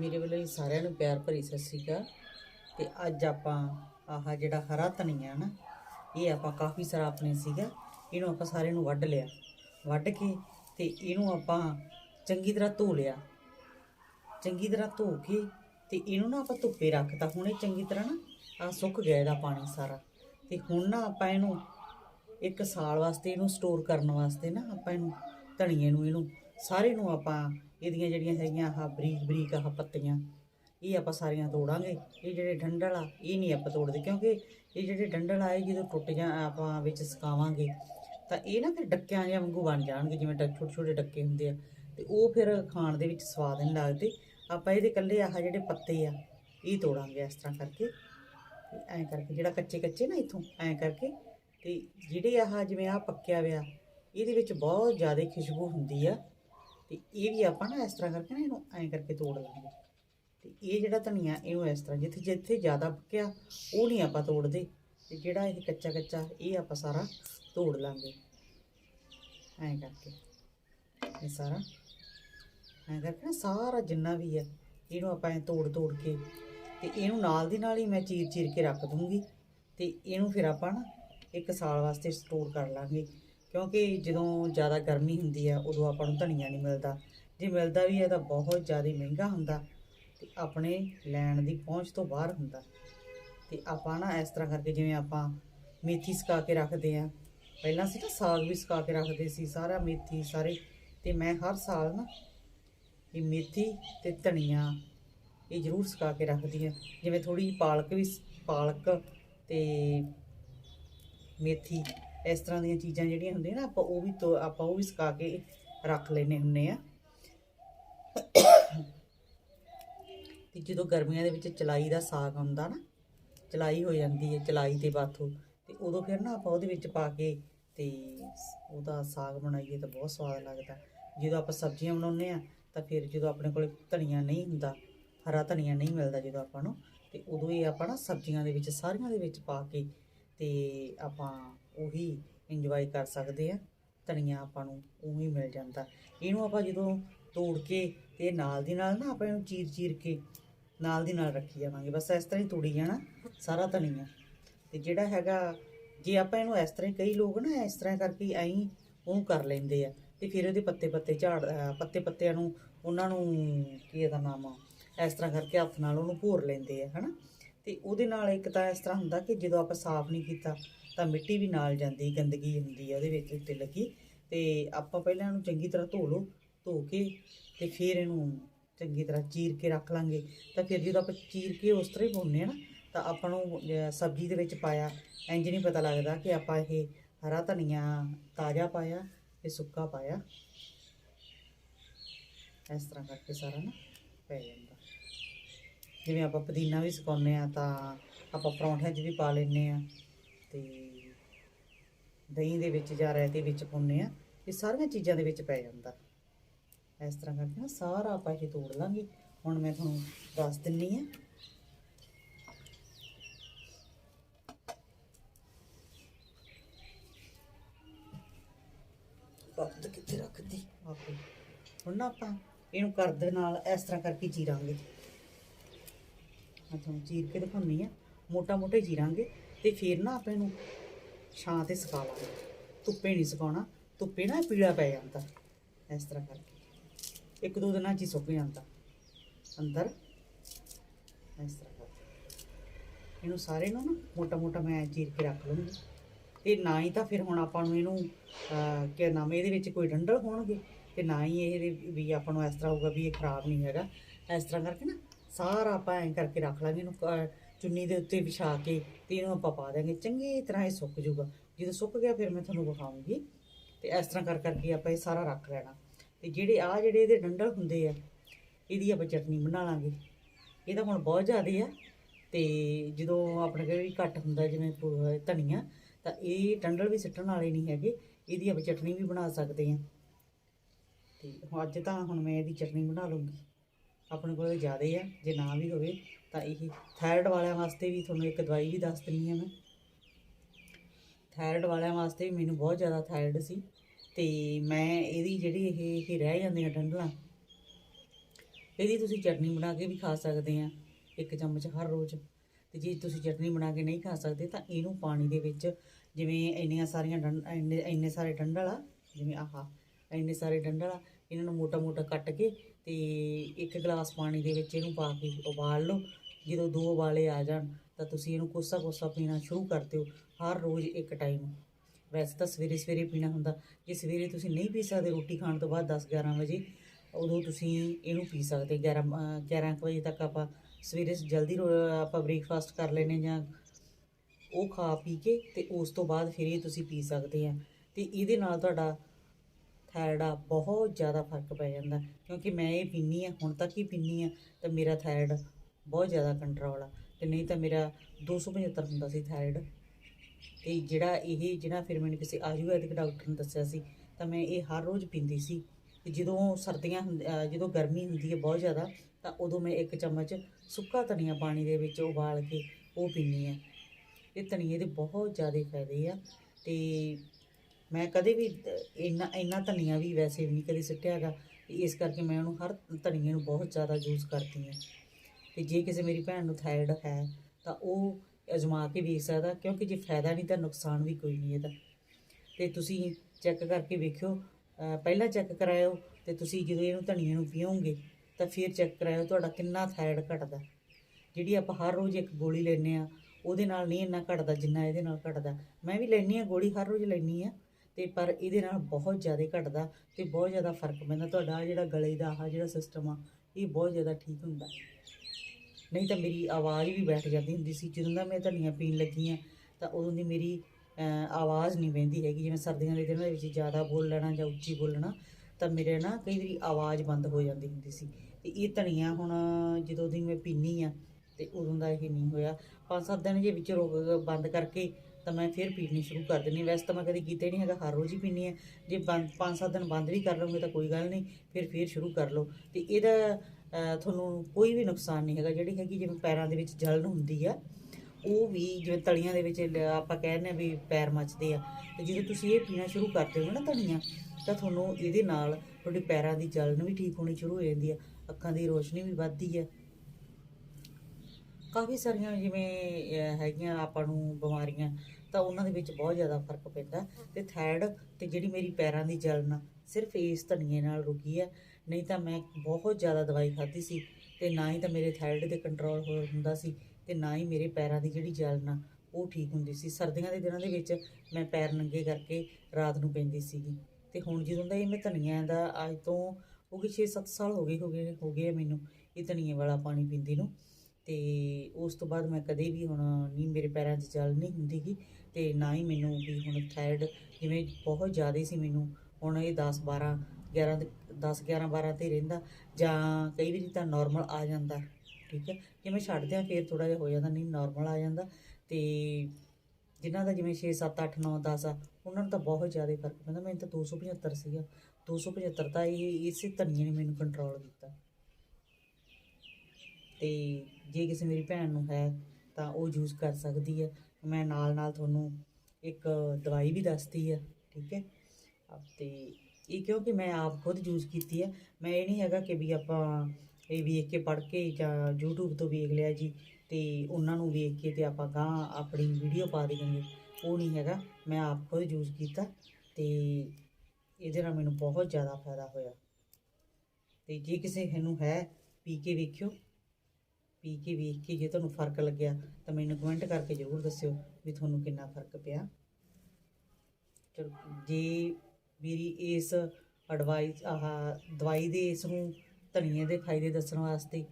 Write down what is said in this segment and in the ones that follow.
ਮੇਰੇ ਵੱਲੋਂ ਜੀ ਸਾਰਿਆਂ ਨੂੰ ਪਿਆਰ ਭਰੀ ਸਤਿ ਸ਼੍ਰੀ ਅਕਾਲ। ਤੇ ਅੱਜ ਆਪਾਂ ਆਹ ਜਿਹੜਾ ਹਰਾ ਧਨੀਆ ਨਾ, ਇਹ ਆਪਾਂ ਕਾਫੀ ਸਾਰਾ ਆਪਣੇ ਸੀਗਾ, ਇਹਨੂੰ ਆਪਾਂ ਸਾਰੇ ਨੂੰ ਵੱਢ ਲਿਆ। ਵੱਢ ਕੇ ਤੇ ਇਹਨੂੰ ਆਪਾਂ ਚੰਗੀ ਤਰ੍ਹਾਂ ਧੋ ਲਿਆ। ਚੰਗੀ ਤਰ੍ਹਾਂ ਧੋ ਕੇ ਤੇ ਇਹਨੂੰ ਨਾ ਆਪਾਂ ਧੁੱਪੇ ਰੱਖਤਾ। ਹੁਣ ਇਹ ਚੰਗੀ ਤਰ੍ਹਾਂ ਨਾ ਆ ਸੁੱਕ ਗਿਆ ਇਹਦਾ ਪਾਣੀ ਸਾਰਾ। ਤੇ ਹੁਣ ਨਾ ਆਪਾਂ ਇਹਨੂੰ ਇੱਕ ਸਾਲ ਵਾਸਤੇ ਇਹਨੂੰ ਸਟੋਰ ਕਰਨ ਵਾਸਤੇ ਨਾ ਆਪਾਂ ਇਹਨੂੰ ਧਨੀਏ ਨੂੰ, ਇਹਨੂੰ ਸਾਰੇ ਨੂੰ ਆਪਾਂ ਇਹਦੀਆਂ ਜਿਹੜੀਆਂ ਹੈਗੀਆਂ ਆਹ ਬਰੀਕ ਬਰੀਕ ਆਹ ਪੱਤੀਆਂ, ਇਹ ਆਪਾਂ ਸਾਰੀਆਂ ਤੋੜਾਂਗੇ। ਇਹ ਜਿਹੜੇ ਡੰਡਲ ਆ, ਇਹ ਨਹੀਂ ਆਪਾਂ ਤੋੜਦੇ, ਕਿਉਂਕਿ ਇਹ ਜਿਹੜੇ ਡੰਡਲ ਆਏ ਜਦੋਂ ਟੁੱਟ ਜਾ ਆਪਾਂ ਵਿੱਚ ਸੁਕਾਵਾਂਗੇ, ਤਾਂ ਇਹ ਨਾ ਫਿਰ ਡੱਕਿਆਂ ਜਿਹਾ ਵਾਂਗੂ ਬਣ ਜਾਣਗੇ, ਜਿਵੇਂ ਡੱਕ ਛੋਟੇ ਛੋਟੇ ਡੱਕੇ ਹੁੰਦੇ ਆ। ਤੇ ਉਹ ਫਿਰ ਖਾਣ ਦੇ ਵਿੱਚ ਸਵਾਦ ਨਹੀਂ ਲੱਗਦੇ। ਆਪਾਂ ਇਹਦੇ ਇਕੱਲੇ ਆਹ ਜਿਹੜੇ ਪੱਤੇ ਆ, ਇਹ ਤੋੜਾਂਗੇ ਇਸ ਤਰ੍ਹਾਂ ਕਰਕੇ। ਐਂ ਕਰਕੇ ਜਿਹੜਾ ਕੱਚੇ ਕੱਚੇ ਨਾ ਇਥੋਂ, ਐਂ ਕਰਕੇ। ਤੇ ਜਿਹੜੇ ਆਹ ਜਿਵੇਂ ਆਹ ਪੱਕਿਆ ਵਿਆ ਇਹਦੇ ਵਿੱਚ ਬਹੁਤ ਜ਼ਿਆਦਾ ਖੁਸ਼ਬੂ ਹੁੰਦੀ ਆ। ਤੇ ਇਹ ਵੀ ਆਪਾਂ ਨਾ ਇਸ ਤਰ੍ਹਾਂ ਕਰਕੇ ਨਾ ਇਹਨੂੰ ਐਂ ਕਰਕੇ ਤੋੜ ਲਾਂਗੇ। ਤੇ ਇਹ ਜਿਹੜਾ ਧਨੀਆ, ਇਹਨੂੰ ਇਸ ਤਰ੍ਹਾਂ ਜਿੱਥੇ ਜਿੱਥੇ ਜ਼ਿਆਦਾ ਪੱਕਿਆ, ਉਹ ਨਹੀਂ ਆਪਾਂ ਤੋੜਦੇ। ਤੇ ਜਿਹੜਾ ਇਹ ਕੱਚਾ ਕੱਚਾ, ਇਹ ਆਪਾਂ ਸਾਰਾ ਤੋੜ ਲਾਂਗੇ। ਐਂ ਕਰਕੇ। ਇਹ ਸਾਰਾ ਐਂ ਕਰਕੇ ਨਾ ਸਾਰਾ ਜਿੰਨਾ ਵੀ ਹੈ, ਇਹਨੂੰ ਆਪਾਂ ਐਂ ਤੋੜ ਤੋੜ ਕੇ ਤੇ ਇਹਨੂੰ ਨਾਲ ਦੀ ਨਾਲ ਹੀ ਮੈਂ ਚੀਰ ਚੀਰ ਕੇ ਰੱਖ ਦੂੰਗੀ। ਤੇ ਇਹਨੂੰ ਫਿਰ ਆਪਾਂ ਨਾ ਇੱਕ ਸਾਲ ਵਾਸਤੇ ਸਟੋਰ ਕਰ ਲਾਂਗੇ। ਕਿਉਂਕਿ ਜਦੋਂ ਜ਼ਿਆਦਾ ਗਰਮੀ ਹੁੰਦੀ ਆ, ਉਦੋਂ ਆਪਾਂ ਨੂੰ ਧਨੀਆ ਨਹੀਂ ਮਿਲਦਾ। ਜੇ ਮਿਲਦਾ ਵੀ ਹੈ ਤਾਂ ਬਹੁਤ ਜ਼ਿਆਦਾ ਮਹਿੰਗਾ ਹੁੰਦਾ ਤੇ ਆਪਣੇ ਲੈਣ ਦੀ ਪਹੁੰਚ ਤੋਂ ਬਾਹਰ ਹੁੰਦਾ। ਤੇ ਆਪਾਂ ਨਾ ਇਸ ਤਰ੍ਹਾਂ ਕਰਕੇ ਜਿਵੇਂ ਆਪਾਂ ਮੇਥੀ ਸੁਕਾ ਕੇ ਰੱਖਦੇ ਆ। ਪਹਿਲਾਂ ਸੀ ਨਾ ਸਾਗ ਵੀ ਸੁਕਾ ਕੇ ਰੱਖਦੇ ਸੀ, ਸਾਰਾ ਮੇਥੀ ਸਾਰੇ। ਤੇ ਮੈਂ ਹਰ ਸਾਲ ਨਾ ਇਹ ਮੇਥੀ ਤੇ ਧਨੀਆ ਇਹ ਜ਼ਰੂਰ ਸੁਕਾ ਕੇ ਰੱਖਦੀ ਆ। ਜਿਵੇਂ ਥੋੜੀ ਪਾਲਕ ਵੀ ਸ- ਪਾਲਕ ਤੇ ਮੇਥੀ ਇਸ ਤਰ੍ਹਾਂ ਦੀਆਂ ਚੀਜ਼ਾਂ ਜਿਹੜੀਆਂ ਹੁੰਦੀਆਂ ਨਾ, ਆਪਾਂ ਉਹ ਵੀ ਤੋ, ਆਪਾਂ ਉਹ ਵੀ ਸੁਕਾ ਕੇ ਰੱਖ ਲੈਨੇ ਹੁੰਨੇ ਆ। ਤੇ ਜਦੋਂ ਗਰਮੀਆਂ ਦੇ ਵਿੱਚ ਚਲਾਈ ਦਾ ਸਾਗ ਆਉਂਦਾ ਨਾ, ਚਲਾਈ ਹੋ ਜਾਂਦੀ ਹੈ, ਚਲਾਈ ਤੇ ਬਾਥੋ ਤੇ ਉਦੋਂ ਫਿਰ ਨਾ ਆਪਾਂ ਉਹਦੇ ਵਿੱਚ ਪਾ ਕੇ ਤੇ ਉਹਦਾ ਸਾਗ ਬਣਾਈਏ ਤਾਂ ਬਹੁਤ ਸਵਾਦ ਲੱਗਦਾ। ਜਦੋਂ ਆਪਾਂ ਸਬਜ਼ੀਆਂ ਬਣਾਉਂਦੇ ਆ, ਤਾਂ ਫਿਰ ਜਦੋਂ ਆਪਣੇ ਕੋਲ ਧਨੀਆ ਨਹੀਂ ਹੁੰਦਾ, ਹਰਾ ਧਨੀਆ ਨਹੀਂ ਮਿਲਦਾ ਜਦੋਂ ਆਪਾਂ ਨੂੰ, ਤੇ ਉਦੋਂ ਇਹ ਆਪਾਂ ਨਾ ਸਬਜ਼ੀਆਂ ਦੇ ਵਿੱਚ, ਸਾਰੀਆਂ ਦੇ ਵਿੱਚ ਪਾ ਕੇ ਤੇ ਆਪਾਂ ਉਹੀ ਇੰਜੋਏ ਕਰ ਸਕਦੇ ਆ, ਧਨੀਆ ਆਪਾਂ ਨੂੰ ਉਹੀ ਮਿਲ ਜਾਂਦਾ। ਇਹਨੂੰ ਆਪਾਂ ਜਦੋਂ ਤੋੜ ਕੇ ਤੇ ਨਾਲ ਦੀ ਨਾਲ ਨਾ ਆਪਾਂ ਇਹਨੂੰ ਚੀਰ ਚੀਰ ਕੇ ਨਾਲ ਦੀ ਨਾਲ ਰੱਖੀ ਜਾਵਾਂਗੇ। ਬਸ ਇਸ ਤਰ੍ਹਾਂ ਹੀ ਤੋੜੀ ਜਾਣਾ ਸਾਰਾ ਧਨੀਆ। ਤੇ ਜਿਹੜਾ ਹੈਗਾ, ਜੇ ਆਪਾਂ ਇਹਨੂੰ ਇਸ ਤਰ੍ਹਾਂ ਹੀ- ਕਈ ਲੋਕ ਨਾ ਇਸ ਤਰ੍ਹਾਂ ਕਰਕੇ ਐਂ ਉਹ ਕਰ ਲੈਂਦੇ ਆ ਤੇ ਫਿਰ ਉਹਦੇ ਪੱਤੇ ਪੱਤੇ ਝਾੜ ਪੱਤੇ ਪੱਤਿਆਂ ਨੂੰ ਉਹਨਾਂ ਨੂੰ ਕੀ ਇਹਦਾ ਨਾਮ ਆ, ਇਸ ਤਰ੍ਹਾਂ ਕਰਕੇ ਹੱਥ ਨਾਲ ਉਹਨੂੰ ਭੋਰ ਲੈਂਦੇ ਆ, ਹਨਾ? ਤੇ ਉਹਦੇ ਨਾਲ ਇੱਕ ਤਾਂ ਇਸ ਤਰ੍ਹਾਂ ਹੁੰਦਾ ਕਿ ਜਦੋਂ ਆਪਾਂ ਸਾਫ਼ ਨਹੀਂ ਕੀਤਾ ਤਾਂ ਮਿੱਟੀ ਵੀ ਨਾਲ ਜਾਂਦੀ, ਗੰਦਗੀ ਹੁੰਦੀ ਆ ਉਹਦੇ ਵਿੱਚ ਉੱਤੇ ਲੱਗੀ। ਤੇ ਆਪਾਂ ਪਹਿਲਾਂ ਇਹਨੂੰ ਚੰਗੀ ਤਰ੍ਹਾਂ ਧੋ ਲਓ, ਧੋ ਕੇ ਤੇ ਫਿਰ ਇਹਨੂੰ ਚੰਗੀ ਤਰ੍ਹਾਂ ਚੀਰ ਕੇ ਰੱਖ ਲਾਂਗੇ। ਤਾਂ ਫਿਰ ਜਦੋਂ ਆਪਾਂ ਚੀਰ ਕੇ ਉਸ ਤਰ੍ਹਾਂ ਹੀ ਪਾਉਂਦੇ ਆ ਨਾ, ਤਾਂ ਆਪਾਂ ਨੂੰ ਸਬਜ਼ੀ ਦੇ ਵਿੱਚ ਪਾਇਆ ਇੰਜ ਨਹੀਂ ਪਤਾ ਲੱਗਦਾ ਕਿ ਆਪਾਂ ਇਹ ਹਰਾ ਧਨੀਆ ਤਾਜ਼ਾ ਪਾਇਆ ਤੇ ਸੁੱਕਾ ਪਾਇਆ। ਇਸ ਤਰ੍ਹਾਂ ਕਰਕੇ ਸਾਰਾ ਨਾ ਪੈ ਜਾਂਦਾ। ਜਿਵੇਂ ਆਪਾਂ ਪੁਦੀਨਾ ਵੀ ਸੁਕਾਉਂਦੇ ਆ ਤਾਂ ਆਪਾਂ ਪਰੌਂਠਿਆਂ 'ਚ ਵੀ ਪਾ ਲੈਂਦੇ ਆ ਤੇ ਦਹੀਂ ਦੇ ਵਿੱਚ ਜਾਂ ਰਾਇਤੇ ਵਿੱਚ ਪਾਉਂਦੇ ਆ ਇਹ ਸਾਰੀਆਂ ਚੀਜ਼ਾਂ ਦੇ ਵਿੱਚ ਪੈ ਜਾਂਦਾ। ਇਸ ਤਰ੍ਹਾਂ ਕਰਕੇ ਨਾ ਸਾਰਾ ਆਪਾਂ ਇਹ ਤੋੜ ਲਾਂਗੇ। ਹੁਣ ਮੈਂ ਤੁਹਾਨੂੰ ਦੱਸ ਦਿੰਨੀ ਆ ਵਕਤ ਕਿੱਥੇ ਰੱਖਦੀ? ਆਪੇ। ਹੁਣ ਨਾ ਆਪਾਂ ਇਹਨੂੰ ਕਰਦ ਨਾਲ ਇਸ ਤਰ੍ਹਾਂ ਕਰਕੇ ਚੀਰਾਂਗੇ ਮੈਂ ਤੁਹਾਨੂੰ ਚੀਰ ਕੇ ਦਿਖਾਉਂਦੀ ਆ। ਮੋਟਾ ਮੋਟਾ ਹੀ ਚੀਰਾਂਗੇ ਤੇ ਫਿਰ ਨਾ ਆਪਾਂ ਇਹਨੂੰ ਛਾਂ ਤੇ ਸੁਕਾ ਲਾਂਗੇ। ਧੁੱਪੇ ਨਹੀਂ ਸੁਕਾਉਣਾ ਧੁੱਪੇ ਨਾ ਪੀੜਾ ਪੈ ਜਾਂਦਾ ਇਸ ਤਰ੍ਹਾਂ ਕਰਕੇ। ਇੱਕ ਦੋ ਦਿਨਾਂ 'ਚ ਹੀ ਸੁੱਕ ਜਾਂਦਾ ਅੰਦਰ। ਇਸ ਤਰ੍ਹਾਂ ਕਰਕੇ। ਇਹਨੂੰ ਸਾਰੇ ਨੂੰ ਨਾ ਮੋਟਾ ਮੋਟਾ ਮੈਂ ਚੀਰ ਕੇ ਰੱਖ ਲਵਾਂਗੀ ਤੇ ਨਾ ਹੀ ਤਾਂ ਫਿਰ ਹੁਣ ਆਪਾਂ ਨੂੰ ਇਹਨੂੰ ਅਹ, ਕਿ ਨਾਮ ਇਹਦੇ ਵਿੱਚ ਕੋਈ ਡੰਡਲ ਹੋਣਗੇ ਤੇ ਨਾ ਹੀ ਇਹ ਵੀ ਆਪਾਂ ਨੂੰ ਇਸ ਤਰ੍ਹਾਂ ਹੋਊਗਾ ਵੀ ਇਹ ਖਰਾਬ ਨਹੀਂ ਹੈਗਾ। ਇਸ ਤਰ੍ਹਾਂ ਕਰਕੇ ਨਾ ਸਾਰਾ ਆਪਾਂ ਐਂ ਕਰਕੇ ਰੱਖ ਲਾਂਗੇ ਇਹਨੂੰ ਅਹ, ਚੁੰਨੀ ਦੇ ਉੱਤੇ ਵਿਛਾ ਕੇ ਤੇ ਇਹਨੂੰ ਆਪਾਂ ਪਾ ਦਾਂਗੇ ਚੰਗੀ ਤਰ੍ਹਾਂ ਇਹ ਸੁੱਕ ਜਾਊਗਾ। ਜਦੋਂ ਸੁੱਕ ਗਿਆ ਫਿਰ ਮੈਂ ਤੁਹਾਨੂੰ ਵਿਖਾਉਂਗੀ। ਤੇ ਇਸ ਤਰ੍ਹਾਂ ਕਰ ਕਰਕੇ ਆਪਾਂ ਇਹ ਸਾਰਾ ਰੱਖ ਲੈਣਾ। ਤੇ ਜਿਹੜੇ ਆ ਜਿਹੜੇ ਇਹਦੇ ਡੰਡਲ ਹੁੰਦੇ ਆ ਇਹਦੀ ਆਪਾਂ ਚਟਨੀ ਬਣਾ ਲਾਂਗੇ। ਇਹ ਤਾਂ ਹੁਣ ਬਹੁਤ ਜ਼ਿਆਦਾ ਆ। ਤੇ ਜਦੋਂ ਆਪਣੇ ਕੋਲ ਵੀ ਘੱਟ ਹੁੰਦਾ ਜਿਵੇਂ ਧਨੀਆ ਤਾਂ ਇਹ ਡੰਡਲ ਵੀ ਸਿੱਟਣ ਵਾਲੇ ਨਹੀਂ ਹੈਗੇ। ਇਹਦੀ ਆਪਾਂ ਚਟਨੀ ਵੀ ਬਣਾ ਸਕਦੇ ਆ। ਤੇ ਅੱਜ ਤਾਂ ਹੁਣ ਮੈਂ ਇਹਦੀ ਚਟਨੀ ਬਣਾ ਲੂੰਗੀ ਆਪਣੇ ਕੋਲ ਜ਼ਿਆਦਾ ਆ, ਜੇ ਨਾ ਵੀ ਹੋਵੇ ਤਾਂ ਇਹ ਥਾਇਰਡ ਵਾਲਿਆਂ ਵਾਸਤੇ ਵੀ ਤੁਹਾਨੂੰ ਇੱਕ ਦਵਾਈ ਵੀ ਦੱਸ ਦਿੰਨੀ ਆ ਮੈਂ। ਥਾਇਰਡ ਵਾਲਿਆਂ ਵਾਸਤੇ ਵੀ ਮੈਨੂੰ ਬਹੁਤ ਜ਼ਿਆਦਾ ਥਾਇਰਡ ਸੀ ਤੇ ਮੈਂ ਇਹਦੀ ਜਿਹੜੀ ਇਹ ਇਹ ਰਹਿ ਜਾਂਦੀਆਂ ਡੰਡਲਾਂ, ਇਹਦੀ ਤੁਸੀਂ ਚਟਨੀ ਬਣਾ ਕੇ ਵੀ ਖਾ ਸਕਦੇ ਆ, ਇੱਕ ਚਮਚ ਹਰ ਰੋਜ਼। ਤੇ ਜੇ ਤੁਸੀਂ ਚਟਨੀ ਬਣਾ ਕੇ ਨਹੀਂ ਖਾ ਸਕਦੇ ਤਾਂ ਇਹਨੂੰ ਪਾਣੀ ਦੇ ਵਿੱਚ ਜਿਵੇਂ ਇੰਨੀਆਂ ਸਾਰੀਆਂ ਡੰ ਇੰਨੇ ਇੰਨੇ ਸਾਰੇ ਡੰਡਲ ਆ, ਜਿਵੇਂ ਆਹਾ, ਇੰਨੇ ਸਾਰੇ ਡੰਡਲ ਆ, ਇਹਨਾਂ ਨੂੰ ਮੋਟਾ ਮੋਟਾ ਕੱਟ ਕੇ ਤੇ ਇੱਕ ਗਲਾਸ ਪਾਣੀ ਦੇ ਵਿੱਚ ਇਹਨੂੰ ਪਾ ਕੇ ਉਬਾਲ ਲਓ। ਜਦੋਂ ਦੋ ਉਬਾਲੇ ਆ ਜਾਣ ਤਾਂ ਤੁਸੀਂ ਇਹਨੂੰ ਕੋਸਾ ਕੋਸਾ ਪੀਣਾ ਸ਼ੁਰੂ ਕਰ ਦਿਓ ਹਰ ਰੋਜ਼ ਇੱਕ ਟਾਈਮ ਵੈਸੇ ਤਾਂ ਸਵੇਰੇ ਸਵੇਰੇ ਪੀਣਾ ਹੁੰਦਾ। ਜੇ ਸਵੇਰੇ ਤੁਸੀਂ ਨਹੀਂ ਪੀ ਸਕਦੇ ਰੋਟੀ ਖਾਣ ਤੋਂ ਬਾਅਦ 10 11 ਵਜੇ ਉਦੋਂ ਤੁਸੀਂ ਇਹਨੂੰ ਪੀ ਸਕਦੇ। 11 ਅ, 11 ਕੁ ਵਜੇ ਤੱਕ ਆਪਾਂ ਸਵੇਰੇ ਜਲਦੀ ਰੋ- ਆਪਾਂ ਬ੍ਰੇਕਫਾਸਟ ਕਰ ਲੈਨੇ ਜਾਂ ਉਹ ਖਾ ਪੀ ਕੇ ਤੇ ਉਸ ਤੋਂ ਬਾਅਦ ਫਿਰ ਇਹ ਤੁਸੀਂ ਪੀ ਸਕਦੇ ਆ ਤੇ ਇਹਦੇ ਨਾਲ ਤੁਹਾਡਾ ਥਾਇਰਡ ਆ ਬਹੁਤ ਜ਼ਿਆਦਾ ਫ਼ਰਕ ਪੈ ਜਾਂਦਾ ਕਿਉਂਕਿ ਮੈਂ ਇਹ ਪੀਨੀ ਆ ਹੁਣ ਤੱਕ ਹੀ ਪੀਨੀ ਆ ਤਾਂ ਮੇਰਾ ਥਾਇਰਡ ਬਹੁਤ ਜ਼ਿਆਦਾ ਕੰਟਰੋਲ ਆ, ਤੇ ਨਹੀਂ ਤਾਂ ਮੇਰਾ 275 ਹੁੰਦਾ ਸੀ ਥਾਇਰਡ ਤੇ ਜਿਹੜਾ ਇਹ, ਜਿਹੜਾ ਫਿਰ ਮੈਨੂੰ ਕਿਸੇ ਆਯੁਰਵੈਦਿਕ ਡਾਕਟਰ ਨੇ ਦੱਸਿਆ ਸੀ, ਤਾਂ ਮੈਂ ਇਹ ਹਰ ਰੋਜ਼ ਪੀਂਦੀ ਸੀ, ਤੇ ਜਦੋਂ ਸਰਦੀਆਂ ਹੁੰਦ- ਜਦੋਂ ਗਰਮੀ ਹੁੰਦੀ ਹੈ ਬਹੁਤ ਜ਼ਿਆਦਾ, ਤਾਂ ਉਦੋਂ ਮੈਂ ਇੱਕ ਚਮਚ ਸੁੱਕਾ ਧਨੀਆ ਪਾਣੀ ਦੇ ਵਿੱਚ ਉਬਾਲ ਕੇ ਉਹ ਪੀਂਦੀ ਆ ਇਹ ਧਨੀਏ ਦੇ ਬਹੁਤ ਜ਼ਿਆਦਾ ਫਾਇਦੇ ਆ, ਤੇ ਮੈਂ ਕਦੇ ਵੀ, ਇੰਨਾ ਇੰਨਾ ਧਨੀਆ ਵੀ ਵੈਸੇ ਵੀ ਨਹੀਂ ਕਦੇ ਸਿੱਟਿਆ ਹੈਗਾ। ਇਸ ਕਰਕੇ ਮੈਂ ਉਹਨੂੰ ਹਰ ਧਨੀਏ ਨੂੰ ਬਹੁਤ ਜ਼ਿਆਦਾ ਯੂਜ਼ ਕਰਦੀ ਹਾਂ। ਤੇ ਜੇ ਕਿਸੇ ਮੇਰੀ ਭੈਣ ਨੂੰ ਥਾਇਰਡ ਹੈ, ਤਾਂ ਉਹ ਅਜਮਾ ਕੇ ਵੇਖ ਸਕਦਾ, ਕਿਉਂਕਿ ਜੇ ਫਾਇਦਾ ਨਹੀਂ ਤਾਂ ਨੁਕਸਾਨ ਵੀ ਕੋਈ ਨਹੀਂ ਇਹਦਾ। ਤੇ ਤੁਸੀਂ ਚੈੱਕ ਕਰਕੇ ਵੇਖਿਓ ਪਹਿਲਾਂ ਚੈੱਕ ਕਰਾਇਓ, ਤੇ ਤੁਸੀਂ ਜਦੋਂ ਇਹਨੂੰ ਧਨੀਏ ਨੂੰ ਪੀਓਗੇ, ਤਾਂ ਫਿਰ ਚੈੱਕ ਕਰਾਇਓ ਤੁਹਾਡਾ ਕਿੰਨਾ ਥਾਇਰਡ ਘਟਦਾ। ਜਿਹੜੀ ਆਪਾਂ ਹਰ ਰੋਜ਼ ਇੱਕ ਗੋਲੀ ਲੈਨੇ ਆ ਉਹਦੇ ਨਾਲ ਨਹੀਂ ਇੰਨਾ ਘਟਦਾ ਜਿੰਨਾ ਇਹਦੇ ਨਾਲ ਘਟਦਾ। ਮੈਂ ਵੀ ਲੈਨੀ ਆ ਗੋਲੀ ਹਰ ਰੋਜ਼ ਲੈਨੀ ਆ ਤੇ ਪਰ ਇਹਦੇ ਨਾਲ ਬਹੁਤ ਜ਼ਿਆਦਾ ਘਟਦਾ ਤੇ ਬਹੁਤ ਜ਼ਿਆਦਾ ਫ਼ਰਕ ਪੈਂਦਾ। ਤੁਹਾਡਾ ਜਿਹੜਾ ਗਲੇ ਦਾ ਆਹ ਜਿਹੜਾ ਸਿਸਟਮ ਆ, ਇਹ ਬਹੁਤ ਜ਼ਿਆਦਾ ਠੀਕ ਹੁੰਦਾ। ਨਹੀਂ ਤਾਂ ਮੇਰੀ ਆਵਾਜ਼ ਵੀ ਬੈਠ ਜਾਂਦੀ ਹੁੰਦੀ ਸੀ। ਜਦੋਂ ਦਾ ਮੈਂ ਧਨੀਆ ਪੀਣ ਲੱਗੀ ਆ ਤਾਂ ਉਦੋਂ ਦੀ ਮੇਰੀ ਆਵਾਜ਼ ਨਹੀਂ ਬਹਿੰਦੀ ਹੈਗੀ। ਜਿਵੇਂ ਸਰਦੀਆਂ ਦੇ ਦਿਨਾਂ ਦੇ ਵਿੱਚ ਜ਼ਿਆਦਾ ਬੋਲ ਲੈਣਾ ਜਾਂ ਉੱਚੀ ਬੋਲਣਾ, ਤਾਂ ਮੇਰੇ ਨਾ ਕਈ ਵਾਰੀ ਆਵਾਜ਼ ਬੰਦ ਹੋ ਜਾਂਦੀ ਹੁੰਦੀ ਸੀ। ਤੇ ਇਹ ਧਨੀਆ ਹੁਣ ਜਦੋਂ ਦੀ ਮੈਂ ਪੀਨੀ ਆ ਤੇ ਉਦੋਂ ਦਾ ਇਹ ਨਹੀਂ ਹੋਇਆ। ਪੰਜ ਸੱਤ ਦਿਨ ਜੇ ਵਿੱਚ ਰੋਕ ਬੰਦ ਕਰਕੇ ਤਾਂ ਮੈਂ ਫਿਰ ਪੀਣੀ ਸ਼ੁਰੂ ਕਰ ਦਿੰਦੀ ਹਾਂ। ਵੈਸੇ ਤਾਂ ਮੈਂ ਕਦੇ ਕੀਤੇ ਨਹੀਂ ਹੈਗਾ, ਹਰ ਰੋਜ਼ ਹੀ ਪੀਣੀ ਹੈ। ਜੇ ਬੰਦ ਪੰਜ ਸੱਤ ਦਿਨ ਬੰਦ ਵੀ ਕਰ ਲਓਗੇ ਤਾਂ ਕੋਈ ਗੱਲ ਨਹੀਂ, ਫਿਰ ਫਿਰ ਸ਼ੁਰੂ ਕਰ ਲਓ। ਤੇ ਇਹਦਾ ਤੁਹਾਨੂੰ ਕੋਈ ਵੀ ਨੁਕਸਾਨ ਨਹੀਂ ਹੈਗਾ। ਜਿਹੜੀ ਹੈਗੀ ਜਿਵੇਂ ਪੈਰਾਂ ਦੇ ਵਿੱਚ ਜਲਨ ਹੁੰਦੀ ਆ, ਉਹ ਵੀ ਜਿਵੇਂ ਤਲੀਆਂ ਦੇ ਵਿੱਚ ਲ- ਆਪਾਂ ਕਹਿੰਦੇ ਆ ਵੀ ਪੈਰ ਮੱਚਦੇ ਆ। ਤੇ ਜਦੋਂ ਤੁਸੀਂ ਇਹ ਪੀਣਾ ਸ਼ੁਰੂ ਕਰਦੇ ਹੋ ਨਾ ਧਨੀਆ, ਤਾਂ ਤੁਹਾਨੂੰ ਇਹਦੇ ਨਾਲ ਤੁਹਾਡੇ ਪੈਰਾਂ ਦੀ ਜਲਨ ਵੀ ਠੀਕ ਹੋਣੀ ਸ਼ੁਰੂ ਹੋ ਜਾਂਦੀ ਆ। ਅੱਖਾਂ ਦੀ ਰੋਸ਼ਨੀ ਵੀ ਵੱਧਦੀ ਆ। ਕਾਫੀ ਸਾਰੀਆਂ ਜਿਵੇਂ ਅਹ, ਹੈਗੀਆਂ ਆਪਾਂ ਨੂੰ ਬਿਮਾਰੀਆਂ ਤਾਂ ਉਹਨਾਂ ਦੇ ਵਿੱਚ ਬਹੁਤ ਜ਼ਿਆਦਾ ਫ਼ਰਕ ਪੈਂਦਾ ਤੇ ਥਾਇਰਡ ਤੇ ਜਿਹੜੀ ਮੇਰੀ ਪੈਰਾਂ ਦੀ ਜਲਨ ਆ ਸਿਰਫ ਇਸ ਧਨੀਏ ਨਾਲ ਰੁਕੀ ਹੈ। ਨਹੀਂ ਤਾਂ ਮੈਂ ਬਹੁਤ ਜ਼ਿਆਦਾ ਦਵਾਈ ਖਾਧੀ ਸੀ ਤੇ ਨਾ ਹੀ ਤਾਂ ਮੇਰੇ ਥਾਇਰਡ ਦੇ ਕੰਟਰੋਲ ਹੋ ਹੁੰਦਾ ਸੀ ਤੇ ਨਾ ਹੀ ਮੇਰੇ ਪੈਰਾਂ ਦੀ ਜਿਹੜੀ ਜਲਨ ਆ ਉਹ ਠੀਕ ਹੁੰਦੀ ਸੀ। ਸਰਦੀਆਂ ਦੇ ਦਿਨਾਂ ਦੇ ਵਿੱਚ ਮੈਂ ਪੈਰ ਨੰਗੇ ਕਰਕੇ ਰਾਤ ਨੂੰ ਪੈਂਦੀ ਸੀਗੀ। ਤੇ ਹੁਣ ਜਦੋਂ ਦਾ ਇਹ ਮੈਂ ਧਨੀਆ ਦਾ ਅੱਜ ਤੋਂ ਹੋ ਗਏ 6-7 ਸਾਲ ਹੋ ਗਏ ਹੋ ਗਏ ਹੋ ਗਏ ਆ ਮੈਨੂੰ ਇਹ ਧਨੀਏ ਵਾਲਾ ਪਾਣੀ ਪੀਂਦੀ ਨੂੰ। ਤੇ ਉਸ ਤੋਂ ਬਾਅਦ ਮੈਂ ਕਦੇ ਵੀ ਹੁਣ ਨਹੀਂ ਮੇਰੇ ਪੈਰਾਂ 'ਚ ਜਲ ਨਹੀਂ ਹੁੰਦੀ ਗੀ ਤੇ ਨਾ ਹੀ ਮੈਨੂੰ ਵੀ ਹੁਣ ਥਾਇਰਡ ਜਿਵੇਂ ਬਹੁਤ ਜ਼ਿਆਦਾ ਸੀ ਮੈਨੂੰ, ਹੁਣ ਇਹ 10 12 11 ਦੇ 10 11 12 ਤੇ ਰਹਿੰਦਾ ਜਾਂ ਕਈ ਵਾਰੀ ਤਾਂ ਨਾਰਮਲ ਆ ਜਾਂਦਾ, ਠੀਕ ਹੈ? ਜਿਵੇਂ ਮੈਂ ਛੱਡ ਦਿਆਂ ਫਿਰ ਥੋੜਾ ਜਿਹਾ ਹੋ ਜਾਂਦਾ, ਨਹੀਂ ਨਾਰਮਲ ਆ ਜਾਂਦਾ ਤੇ ਜਿਨ੍ਹਾਂ ਦਾ ਜਿਵੇਂ 6 7 8 9 10 ਆ, ਉਹਨਾਂ ਨੂੰ ਤਾਂ ਬਹੁਤ ਜ਼ਿਆਦਾ ਫ਼ਰਕ ਪੈਂਦਾ, ਮੈਨੂੰ ਤਾਂ 275 ਸੀਗਾ 275 ਤਾਂ ਇਹ ਇਸੇ ਧਨੀਏ ਨੇ ਮੈਨੂੰ ਕੰਟਰੋਲ ਕੀਤਾ। ਤੇ ਜੇ ਕਿਸੇ ਮੇਰੀ ਭੈਣ ਨੂੰ ਹੈ ਤਾਂ ਉਹ ਯੂਜ਼ ਕਰ ਸਕਦੀ ਹੈ। ਮੈਂ ਨਾਲ ਨਾਲ ਤੁਹਾਨੂੰ ਇੱਕ ਦਵਾਈ ਵੀ ਦੱਸਦੀ ਹੈ ਠੀਕ ਹੈ? ਅਹ ਤੇ ਇਹ ਕਿਉਂਕਿ ਮੈਂ ਆਪ ਖੁਦ ਯੂਜ਼ ਕੀਤੀ ਹੈ ਮੈਂ ਇਹ ਨਹੀਂ ਹੈਗਾ ਕਿ ਵੀ ਆਪਾਂ ਇਹ ਵੇਖ ਕੇ ਪੜ੍ਹ ਕੇ ਜਾਂ YouTube ਤੋਂ ਵੇਖ ਲਿਆ ਜੀ ਤੇ ਉਹਨਾਂ ਨੂੰ ਵੇਖ ਕੇ ਤੇ ਆਪਾਂ ਗਾਂ ਆਪਣੀ ਵੀਡੀਓ ਪਾ ਦੇਵਾਂਗੇ। ਉਹ ਨਹੀਂ ਹੈਗਾ, ਮੈਂ ਆਪ ਖੁਦ ਯੂਜ਼ ਕੀਤਾ ਤੇ ਇਹਦੇ ਨਾਲ ਮੈਨੂੰ ਬਹੁਤ ਜ਼ਿਆਦਾ ਫਾਇਦਾ ਹੋਇਆ। ਤੇ ਜੇ ਕਿਸੇ ਨੂੰ ਹੈ, ਪੀ ਕੇ ਵੇਖਿਓ। ਪੀ ਕੇ ਵੇਖ ਕੇ ਜੇ ਤੁਹਾਨੂੰ ਫ਼ਰਕ ਲੱਗਿਆ ਤਾਂ ਮੈਨੂੰ ਕਮੈਂਟ ਕਰਕੇ ਜ਼ਰੂਰ ਦੱਸਿਓ ਵੀ ਤੁਹਾਨੂੰ ਕਿੰਨਾ ਫ਼ਰਕ ਪਿਆ। ਚਲੋ, ਜੇ ਮੇਰੀ ਇਸ ਐਡਵਾਈਸ ਆਹ ਦਵਾਈ ਦੇ ਇਸ ਨੂੰ ਧਨੀਏ ਦੇ ਫਾਇਦੇ ਦੱਸਣ ਵਾਸਤੇ,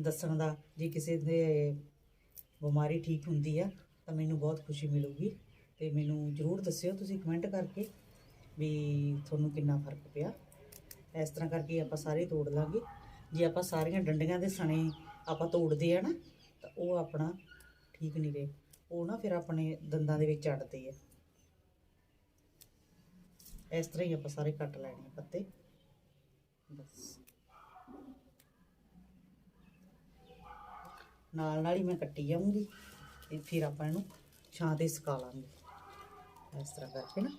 ਦੱਸਣ ਦਾ ਜੇ ਕਿਸੇ ਦੇ ਬਿਮਾਰੀ ਠੀਕ ਹੁੰਦੀ ਆ ਤਾਂ ਮੈਨੂੰ ਬਹੁਤ ਖੁਸ਼ੀ ਮਿਲੂਗੀ ਤੇ ਮੈਨੂੰ ਜ਼ਰੂਰ ਦੱਸਿਓ ਤੁਸੀਂ ਕਮੈਂਟ ਕਰਕੇ ਵੀ ਤੁਹਾਨੂੰ ਕਿੰਨਾ ਫ਼ਰਕ ਪਿਆ। ਇਸ ਤਰ੍ਹਾਂ ਕਰਕੇ ਆਪਾਂ ਸਾਰੇ ਤੋੜ ਲਾਂਗੇ। ਜੇ ਆਪਾਂ ਸਾਰੀਆਂ ਡੰਡੀਆਂ ਦੇ ਸਣੇ ਆਪਾਂ ਤੋੜਦੇ ਆ ਨਾ, ਤਾਂ ਉਹ ਆਪਣਾ ਠੀਕ ਨਹੀਂ ਰਹੇ। ਉਹ ਨਾ ਫਿਰ ਆਪਣੇ ਦੰਦਾਂ ਦੇ ਵਿੱਚ ਅੜਦੇ ਆ। ਇਸ ਤਰ੍ਹਾਂ ਹੀ ਆਪਾਂ ਸਾਰੇ ਕੱਟ ਲੈਣੇ ਆ ਪੱਤੇ। ਬਸ। ਨਾਲ ਨਾਲ ਹੀ ਮੈਂ ਕੱਟੀ ਜਾਊਂਗੀ, ਤੇ ਫਿਰ ਆਪਾਂ ਇਹਨੂੰ ਛਾਂ ਤੇ ਸੁਕਾ ਲਾਂਗੇ। ਇਸ ਤਰ੍ਹਾਂ ਕਰਕੇ ਨਾ।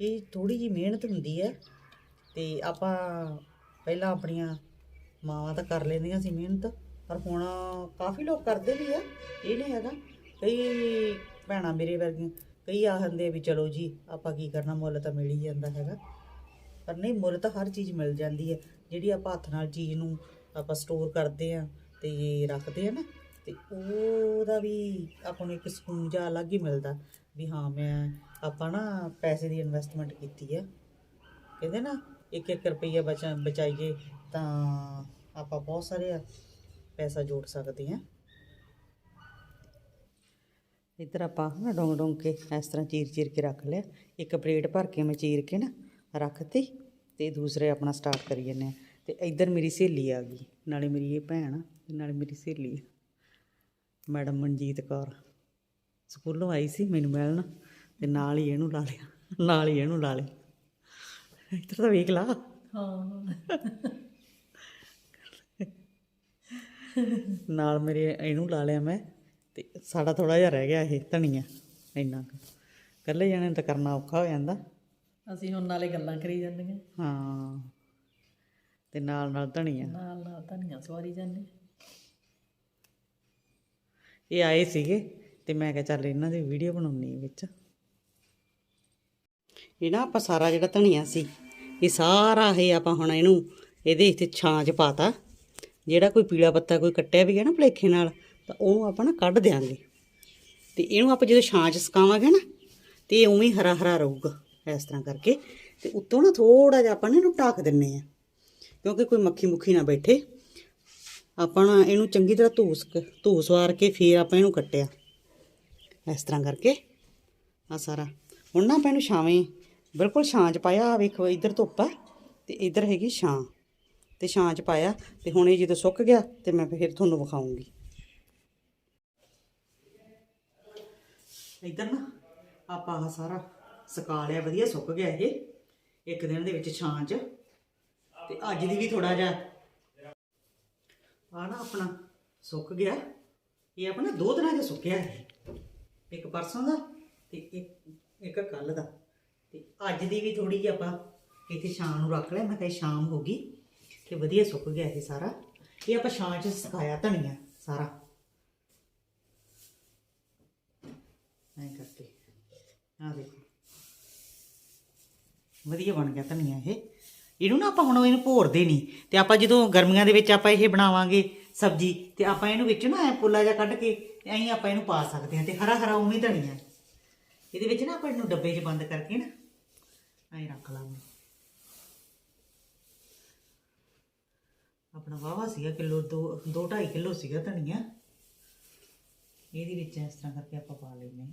ਇਹ ਥੋੜੀ ਜੀ ਮਿਹਨਤ ਹੁੰਦੀ ਹੈ ਤੇ ਆਪਾਂ ਪਹਿਲਾਂ ਆਪਣੀਆਂ ਮਾਵਾਂ ਤਾਂ ਕਰ ਲੈਂਦੀਆਂ ਸੀ ਮਿਹਨਤ, ਪਰ ਹੁਣ ਕਾਫੀ ਲੋਕ ਕਰਦੇ ਵੀ ਆ, ਇਹ ਨਹੀਂ ਹੈਗਾ। ਕਈ ਭੈਣਾਂ ਮੇਰੇ ਵਰਗੀਆਂ, ਕਈ ਆਖਦੇ ਵੀ ਚਲੋ ਜੀ, ਆਪਾਂ ਕੀ ਕਰਨਾ, ਮੁੱਲ ਤਾਂ ਮਿਲ ਹੀ ਜਾਂਦਾ ਹੈਗਾ। ਪਰ ਨਹੀਂ, ਮੁੱਲ ਤਾਂ ਹਰ ਚੀਜ਼ ਮਿਲ ਜਾਂਦੀ ਹੈ, ਜਿਹੜੀ ਆਪਾਂ ਹੱਥ ਨਾਲ ਚੀਜ਼ ਨੂੰ ਆਪਾਂ ਸਟੋਰ ਕਰਦੇ ਆ ਤੇ ਰੱਖਦੇ ਆ ਨਾ, ਤੇ ਉਹਦਾ ਵੀ ਆਪਾਂ ਨੂੰ ਇੱਕ ਸਕੂਨ ਜਿਹਾ ਅਲੱਗ ਹੀ ਮਿਲਦਾ ਵੀ ਹਾਂ, ਮੈਂ ਆਪਾਂ ਨਾ ਪੈਸੇ ਦੀ ਇਨਵੈਸਟਮੈਂਟ ਕੀਤੀ ਆ। ਕਹਿੰਦੇ ਨਾ ਇੱਕ ਇੱਕ ਰੁਪਈਆ ਬਚਾ, ਬਚਾਈਏ ਤਾਂ ਆਪਾਂ ਬਹੁਤ ਸਾਰੇ ਪੈਸਾ ਜੋੜ ਸਕਦੇ ਹਾਂ। ਇੱਧਰ ਆਪਾਂ ਨਾ ਡੋਂਗ ਡੋਂਗ ਕੇ ਇਸ ਤਰ੍ਹਾਂ ਚੀਰ ਚੀਰ ਕੇ ਰੱਖ ਲਿਆ। ਇੱਕ ਪਲੇਟ ਭਰ ਕੇ ਮੈਂ ਚੀਰ ਕੇ ਨਾ ਰੱਖਤੀ ਤੇ ਦੂਸਰੇ ਆਪਣਾ ਸਟਾਰਟ ਕਰੀ ਜੰਨੇ ਆ ਤੇ ਇੱਧਰ ਮੇਰੀ ਸਹੇਲੀ ਆ ਗਈ, ਨਾਲੇ ਮੇਰੀ ਇਹ ਭੈਣ ਆ ਨਾਲੇ ਮੇਰੀ ਸਹੇਲੀ ਮੈਡਮ ਮਨਜੀਤ ਕੌਰ। ਸਕੂਲੋਂ ਆਈ ਸੀ ਮੈਨੂੰ ਮਿਲਣ। ਤੇ ਨਾਲ ਹੀ ਇਹਨੂੰ ਲਾ ਲਿਆ ਨਾਲ ਹੀ ਇਹਨੂੰ ਲਾ ਲਿਆ। ਇੱਧਰ ਤਾਂ ਵੇਖ ਲਾ। ਹਾਂ ਨਾਲ ਮੇਰੇ ਇਹਨੂੰ ਲਾ ਲਿਆ ਮੈਂ ਤੇ ਸਾਡਾ ਥੋੜਾ ਜਿਹਾ ਰਹਿ ਗਿਆ ਇਹ ਧਨੀਆ ਇੰਨਾ ਕੁ। ਇਕੱਲੇ ਜਣੇ ਤਾਂ ਕਰਨਾ ਔਖਾ ਹੋ ਜਾਂਦਾ। ਅਸੀਂ ਹੁਣ ਨਾਲੇ ਗੱਲਾਂ ਕਰੀ ਜਾਂਦੀਆਂ ਹਾਂ। ਤੇ ਨਾਲ ਨਾਲ ਧਨੀਆ। ਨਾਲ ਨਾਲ ਧਨੀਆ ਸਵਾਰੀ ਜਾਂਦੇ ਇਹ ਆਏ ਸੀਗੇ ਤੇ ਮੈਂ ਕਿਹਾ ਚੱਲ ਇਹਨਾਂ ਦੀ ਵੀਡੀਓ ਬਣਾਉਣੀ ਵਿੱਚ। ਇਹ ਨਾ ਆਪਾਂ ਸਾਰਾ ਜਿਹੜਾ ਧਨੀਆ ਸੀ, ਇਹ ਸਾਰਾ ਇਹ ਆਪਾਂ ਹੁਣ ਇਹਨੂੰ ਇਹਦੇ ਇੱਥੇ ਛਾਂ 'ਚ ਪਾਤਾ। ਜਿਹੜਾ ਕੋਈ ਪੀਲਾ ਪੱਤਾ ਕੋਈ ਕੱਟਿਆ ਵੀ ਹੈ ਨਾ ਭਲੇਖੇ ਨਾਲ, ਤਾਂ ਉਹਨੂੰ ਆਪਾਂ ਨਾ ਕੱਢ ਦਿਆਂਗੇ। ਤੇ ਇਹਨੂੰ ਆਪਾਂ ਜਦੋਂ ਛਾਂ 'ਚ ਸੁਕਾਵਾਂਗੇ ਨਾ, ਤੇ ਇਹ ਉਵੇਂ ਹੀ ਹਰਾ ਹਰਾ ਰਹੂਗਾ ਇਸ ਤਰ੍ਹਾਂ ਕਰਕੇ। ਤੇ ਉੱਤੋਂ ਨਾ ਥੋੜਾ ਜਿਹਾ ਆਪਾਂ ਨੇ ਇਹਨੂੰ ਢੱਕ ਦਿੰਨੇ ਆ, ਕਿਉਂਕਿ ਕੋਈ ਮੱਖੀ ਮੁੱਖੀ ਨਾ ਬੈਠੇ। ਆਪਾਂ ਨਾ ਇਹਨੂੰ ਚੰਗੀ ਤਰ੍ਹਾਂ ਧੂਸ ਕ- ਧੂਸ ਵਾਰ ਕੇ ਫੇਰ ਆਪਾਂ ਇਹਨੂੰ ਕੱਟਿਆ। ਇਸ ਤਰ੍ਹਾਂ ਕਰਕੇ ਆ ਸਾਰਾ। ਹੁਣ ਨਾ ਆਪਾਂ ਇਹਨੂੰ ਛਾਵੇਂ ਬਿਲਕੁਲ ਛਾਂ 'ਚ ਪਾਇਆ ਆ ਵੇਖੋ, ਇੱਧਰ ਧੁੱਪ ਆ ਤੇ ਇੱਧਰ ਹੈਗੀ ਛਾਂ ਤੇ ਛਾਂ 'ਚ ਪਾਇਆ ਤੇ ਹੁਣ ਇਹ ਜਦੋਂ ਸੁੱਕ ਗਿਆ ਤੇ ਮੈਂ ਫਿਰ ਤੁਹਾਨੂੰ ਵਿਖਾਉਂਗੀ। ਇੱਧਰ ਨਾ ਆਪਾਂ ਆਹ ਸਾਰਾ ਸੁਕਾ ਲਿਆ, ਵਧੀਆ ਸੁੱਕ ਗਿਆ ਇਹ, ਇੱਕ ਦਿਨ ਦੇ ਵਿੱਚ ਛਾਂ 'ਚ ਤੇ ਅੱਜ ਦੀ ਵੀ ਥੋੜਾ ਜਿਹਾ ਆ ਨਾ ਆਪਣਾ ਸੁੱਕ ਗਿਆ, ਇਹ ਆਪਣਾ ਦੋ ਦਿਨਾਂ 'ਚ ਸੁੱਕਿਆ ਇੱਕ ਪਰਸੋਂ ਦਾ ਤੇ ਇੱਕ ਇੱਕ ਕੱਲ ਦਾ। ਤੇ ਅੱਜ ਦੀ ਵੀ ਥੋੜੀ ਜਿਹੀ ਆਪਾਂ ਇੱਥੇ ਸ਼ਾਮ ਨੂੰ ਰੱਖ ਲਿਆ, ਮੈਂ ਕਿਹਾ ਸ਼ਾਮ ਹੋ ਗਈ ਤੇ ਵਧੀਆ ਸੁੱਕ ਗਿਆ ਇਹ ਸਾਰਾ। ਇਹ ਆਪਾਂ ਛਾਂ 'ਚ ਸੁਕਾਇਆ ਧਨੀਆ ਸਾਰਾ। ਐਂ ਕਰਕੇ। ਆ ਦੇਖੋ। ਵਧੀਆ ਬਣ ਗਿਆ ਧਨੀਆ ਇਹ। ਇਹਨੂੰ ਨਾ ਆਪਾਂ ਹੁਣ ਇਹਨੂੰ ਭੋਰਦੇ ਨਹੀਂ ਤੇ ਆਪਾਂ ਜਦੋਂ ਗਰਮੀਆਂ ਦੇ ਵਿੱਚ ਆਪਾਂ ਇਹ ਬਣਾਵਾਂਗੇ ਸਬਜ਼ੀ, ਤੇ ਆਪਾਂ ਇਹਨੂੰ ਵਿੱਚ ਨਾ ਐ ਪੁੱਲਾ ਜਿਹਾ ਕੱਢ ਕੇ ਤੇ ਐਂ ਆਪਾਂ ਇਹਨੂੰ ਪਾ ਸਕਦੇ ਹਾਂ, ਤੇ ਹਰਾ ਹਰਾ ਉਵੇਂ ਧਨੀਆ। ਇਹਦੇ ਵਿੱਚ ਨਾ ਆਪਾਂ ਇਹਨੂੰ ਡੱਬੇ 'ਚ ਬੰਦ ਕਰਕੇ ਨਾ ਐਂ ਰੱਖ ਲਾਂਗੇ ਆਪਣਾ ਵਾਵਾ ਸੀਗਾ ਕਿਲੋ 2 2 2.5 ਕਿਲੋ ਸੀਗਾ ਧਨੀਆ। ਇਹਦੇ ਵਿੱਚ ਇਸ ਤਰ੍ਹਾਂ ਕਰਕੇ ਆਪਾਂ ਪਾ ਲੈਂਦੇ ਹਾਂ।